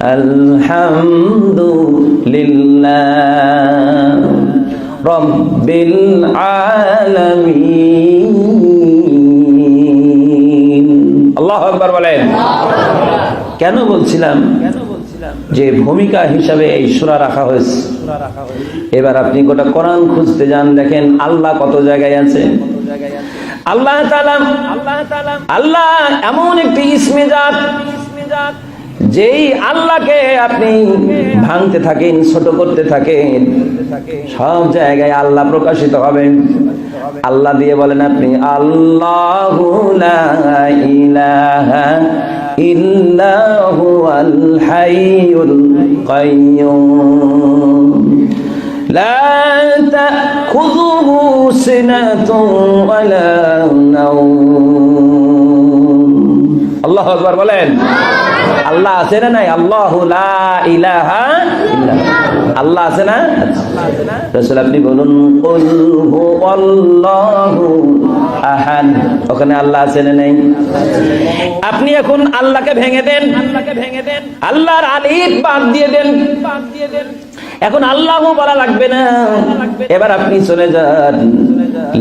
আলহামদুলিল্লাহ রব্বিল আলামিন। আল্লাহু আকবার বলেন। কেন বলছিলাম যে ভূমিকা হিসাবে এই সুরা রাখা হয়েছে? এবার আপনি গোটা কোরআন খুঁজতে যান, দেখেন আল্লাহ কত জায়গায় আছে। আল্লাহ তাআলা আল্লাহ এমন একটি ইসমে জাত যেই আল্লাহকে আপনি ভাঙতে থাকেন, ছোট করতে থাকেন, সব জায়গায় আল্লাহ প্রকাশিত হবে আল্লাহ দিয়ে বলেন আপনি, আল্লাহ আল্লাহ বলেন। আছে না নাই? আল্লাহ আল্লাহ আছে না? আপনি বলুন আহাদ। ওখানে আল্লাহ আছে না নাই? আপনি এখন আল্লাহকে ভেঙে দেন। আল্লাহর দিয়ে দেন বাদ দিয়ে দেন। এখন আল্লাহ বলা লাগবে না। এবার আপনি চলে যান।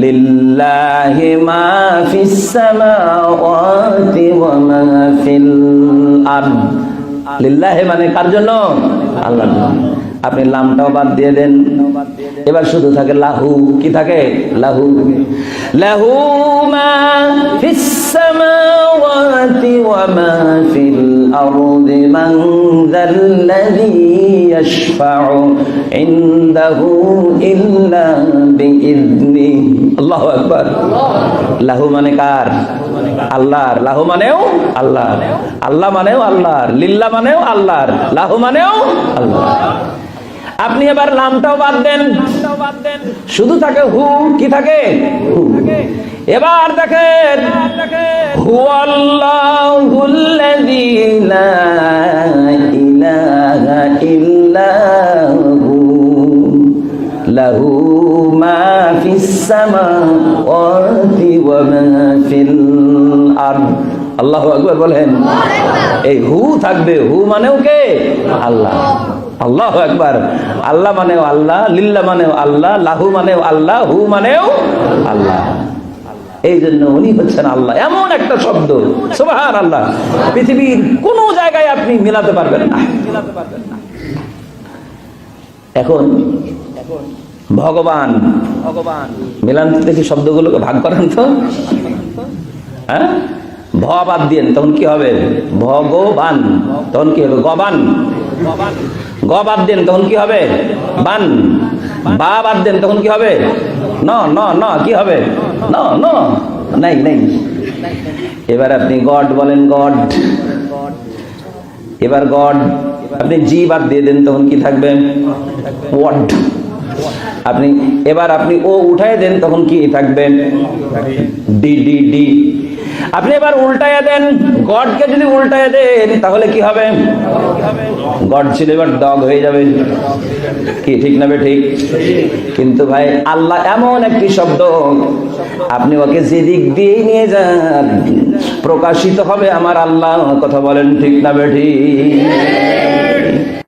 লিল্লাহি মা ফিস সামাওয়াতি ওয়া মা ফিল আরদ লিল্লাহে মানে কার জন্য? আল্লাহর জন্য। আপনি লামটাও বাদ দিয়ে দেন। এবার শুধু থাকে লাহু। কি থাকে? লাহু। লাহু মা মা ফিল আরদি মান যাল্লাযী আল্লাহু মানে আল্লাহ আল্লাহ আপনি এবার নামটাও বাদ দেন। শুধু থাকে হু, কি থাকে? এবার দেখেন হুয়াল্লাহুল্লাযী মা ফিস সামাওয়াতি ওয়া মা ফিল আরদ আল্লাহু আকবার বলেন। এই হু থাকবে, হু মানেও কে? আল্লাহ। আল্লাহ একবার আল্লাহ মানেও আল্লাহ, লিল্লা মানেও আল্লাহ, লাহু মানেও আল্লাহ, হু মানেও আল্লাহ। এই জন্য উনি হচ্ছেন আল্লাহ। এমন একটা শব্দ। সুবাহান আল্লাহ পৃথিবীর কোন জায়গায় আপনি মিলাতে পারবেন না মিলাতে পারবেন না। এখন ভগবান ভগবান। মিলান দেখি শব্দগুলোকে ভাগ করেন তো? হ্যাঁ? ভ বাদ দিয়েন তখন কি হবে? ভগবান। তখন কি হবে? গবান। গ বাদ দেন তখন কি হবে? বান। বা বাদ দেন তখন কি হবে? ন ন ন কি হবে? ন ন। নাই নাই। এবার আপনি গড বলেন গড। এবার গড আপনি জি বাদ দিয়ে দেন তখন কি থাকবে? ওয়াট আপনি, এবার আপনি ও উঠায় দেন, তখন কি থাকবে? ডি ডি ডি আপনি এবার উল্টায় দেন, গডকে যদি উল্টায় দেন, তাহলে কি হবে? গড ছিল এবার ডগ হয়ে যাবে। কি, ঠিক না ঠিক? কিন্তু ভাই, আল্লাহ এমন একটি শব্দ, আপনি ওকে যেদিক দিয়ে নিয়ে যান, প্রকাশিত হবে আমার আল্লাহ, কথা বলেন ঠিক না ঠিক?